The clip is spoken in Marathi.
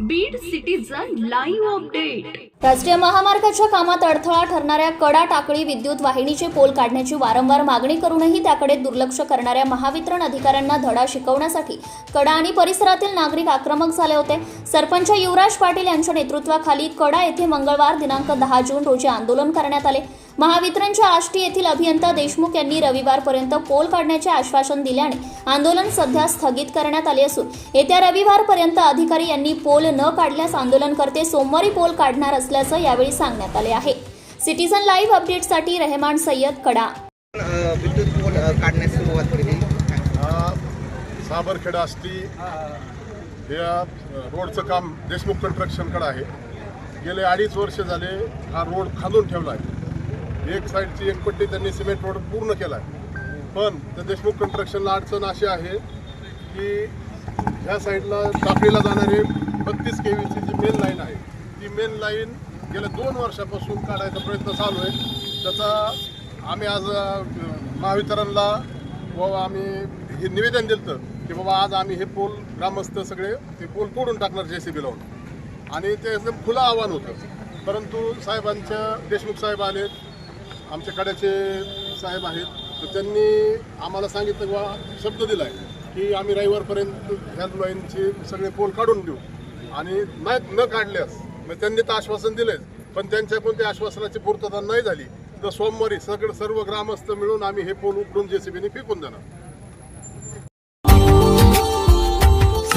बीड सिटीजन लाईव्ह अपडेट राष्ट्रीय महामार्गाच्या कामात अडथळा ठरणाऱ्या कडा टाकळी विद्युत वाहिनीचे पोल काढण्याची वारंवार मागणी करूनही त्याकडे दुर्लक्ष करणाऱ्या महावितरण अधिकाऱ्यांना धडा शिकवण्यासाठी कडा आणि परिसरातील नागरिक आक्रमक झाले होते. सरपंच युवराज पाटील यांच्या नेतृत्वाखाली कडा येथे मंगळवार दिनांक दहा जून रोजी आंदोलन करण्यात आले. महावितरणच्या आष्टी येथील अभियंता देशमुख यांनी रविवारपर्यंत पोल काढण्याचे आश्वासन दिल्याने आंदोलन सध्या स्थगित करण्यात आले असून येत्या रविवारपर्यंत अधिकारी यांनी पोल न काढल्यास आंदोलनकर्ते सोमवारी पोल काढणार असल्याचं यावेळी सांगण्यात आले आहे. सिटीझन लाईव्ह अपडेटसाठी रेहमान सय्यद कडा. विद्युत पोल काढण्यास सुरुवात केली. साबरखेडा असती या रोडचं काम देशमुख कन्स्ट्रक्शनकडं आहे. गेले अडीच वर्ष झाले हा रोड खांदून ठेवला आहे. एक साईडची एक पट्टी त्यांनी सिमेंट रोड पूर्ण केला आहे. पण त्या देशमुख कन्स्ट्रक्शनला अडचण अशी आहे की ह्या साईडला टाकळीला जाणारी बत्तीस के व्हीची जी मेन लाईन आहे ती मेन लाईन गेल्या दोन वर्षापासून काढायचा प्रयत्न चालू आहे. त्याचा आम्ही आज महावितरणला व आम्ही हे निवेदन दिलं की बाबा आज आम्ही हे पोल ग्रामस्थ सगळे ते पोल तोडून टाकणार जे सी बी लावून. आणि ते एकदम खुलं आव्हान होतं. परंतु साहेबांच्या देशमुख साहेब आलेत आमच्या कड्याचे साहेब आहेत. तर त्यांनी आम्हाला सांगितलं किंवा शब्द दिला आहे की आम्ही रविवारपर्यंत हेल्पलाईनचे सगळे पोल काढून देऊ. आणि नाही न काढल्यास मग त्यांनी तर आश्वासन दिलंच पण त्यांच्या कोणत्या आश्वासनाची पूर्तता नाही झाली तर सोमवारी सगळं सर्व ग्रामस्थ मिळून आम्ही हे पोल उकडून जेसीबीने फेकून देणार.